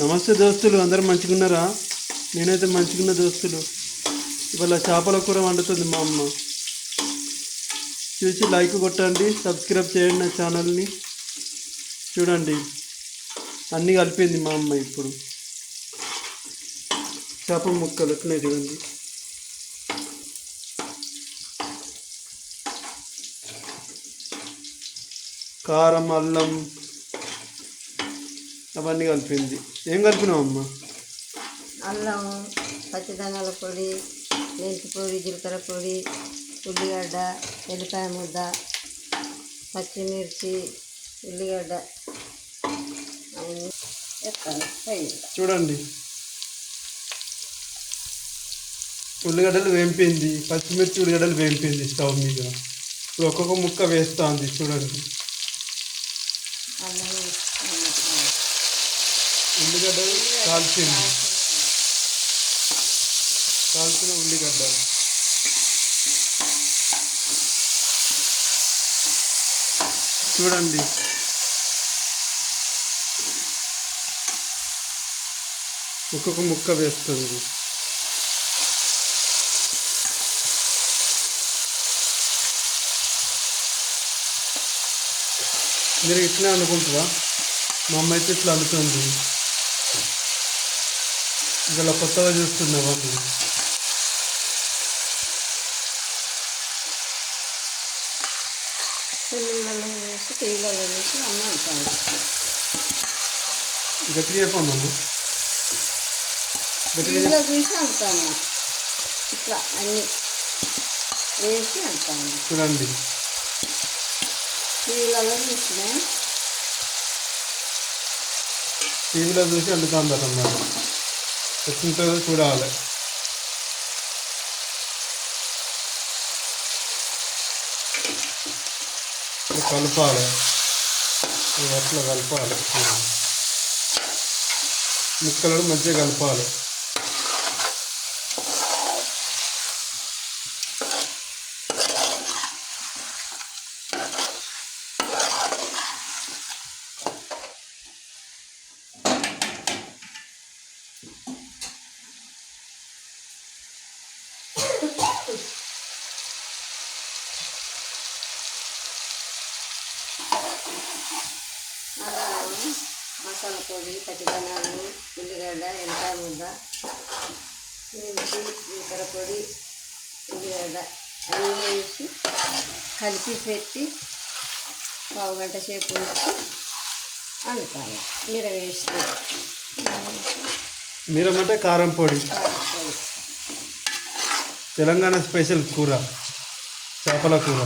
నమస్తే దోస్తులు అందరూ మంచిగున్నారా నేనైతే మంచిగున్న దోస్తులు. ఇవాళ చేపల కూర వండుతుంది మా అమ్మ. చూసి లైక్ కొట్టండి సబ్స్క్రైబ్ చేయండి నా ఛానల్ని. చూడండి అన్నీ కలిపింది మా అమ్మ ఇప్పుడు. చేప ముక్కలు ఎట్లున్నాయి చూడండి. కారం అల్లం అవన్నీ కలిపింది. ఏం కలిపినావు అమ్మ అల్లం పచ్చిదనాల పొడి మెంతి పొడి జీలకర్ర పొడి ఉల్లిగడ్డ ఎల్లిపాయ ముద్ద పచ్చిమిర్చి ఉల్లిగడ్డ. చూడండి. ఉల్లిగడ్డలు వేంపింది. పచ్చిమిర్చి ఉల్లిగడ్డలు వేంపింది స్టవ్ మీద. ఇప్పుడు ఒక్కొక్క ముక్క వేస్తా ఉంది చూడండి ఉల్లిగడ్డ ఉల్లిగడ్డలు కాల్చింది. కాల్చిన ఉల్లిగడ్డ. చూడండి. ఒక్కొక్క ముక్క వేస్తుంది. మీరు ఇట్లా అనుకుంటారా మా అమ్మ అయితే ఇట్లా అనుకుంటుంది. ఇలా కొత్తగా చూస్తున్నా వాళ్ళు పిల్లలలో వేసి టీలలో వేసి అమ్మ అంటాను గట్టిగా చెప్పమ్మా టీలో చూసి అంటాను. ఇట్లా అన్నీ వేసి అంటాను. చూడండి. టీలలో చూసిన టీవీలో చూసి వండుతుంది అన్నమాట ఎట్లుంటుందో చూడాలి. కలపాలి. అట్లా కలపాలి. ముక్కలను మంచిగా కలపాలి అల్లం మసాలా పొడి పచ్చిదనాలు ఉల్లిగడ్డ ఎల్లిపాయ ముద్ద మిర్చి జీలకర్ర పొడి ఉల్లిగడ్డ అన్నీ వేసి కలిపి పెట్టి పావు గంట సేపు ఉంచి వండుతాను మీర వేసి. మీరమంటే కారం పొడి. తెలంగాణ స్పెషల్ కూర చేపల కూర.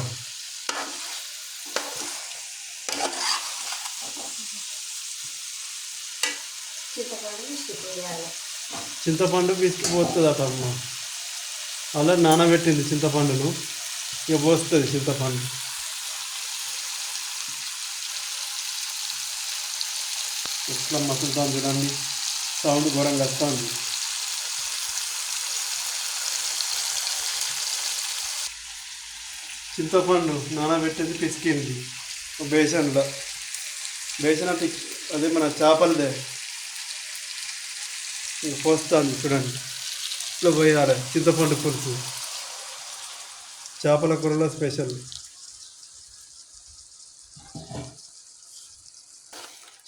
చింతపండు వేయాలి పిసికిపోతుంది అట అమ్మ. అలా నానబెట్టింది చింతపండును. ఇక పోస్తుంది చింతపండు. ఇట్లా మసులుతాం చూడండి. సౌండ్ ఘోరంగా వస్తుంది. చింతపండు నానబెట్టింది పిసికింది. బేసన్లో. బేసన్ అంటే అదే మన చేపలదే. ఇక పోస్తాను చూడండి. ఇట్లా పోయాలి చింతపండు పులుసు. చేపల కూరలో స్పెషల్.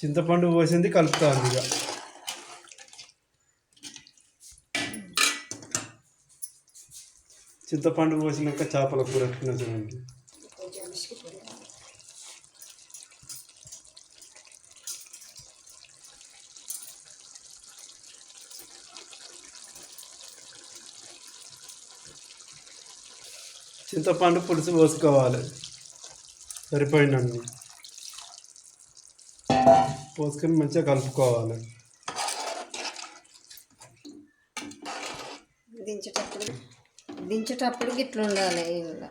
చింతపండు పోసింది కలుపుతాను ఇక. చింతపండు పోసినాక చేపల కూర చూడండి. చింతపండు పులుసు పోసుకోవాలి. సరిపోయినన్ని. పోసుకొని మంచిగా కలుపుకోవాలి. దించేటప్పుడు దించేటప్పుడు గిట్ల ఉండాలి ఇలా.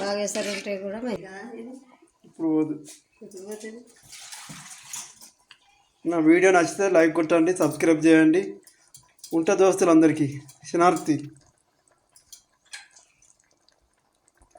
బాగా ఉంటే కూడా ఇప్పుడు నా వీడియో నచ్చితే లైక్ కొట్టండి సబ్స్క్రైబ్ చేయండి. ఉంటా దోస్తులందరికీ. శనార్థి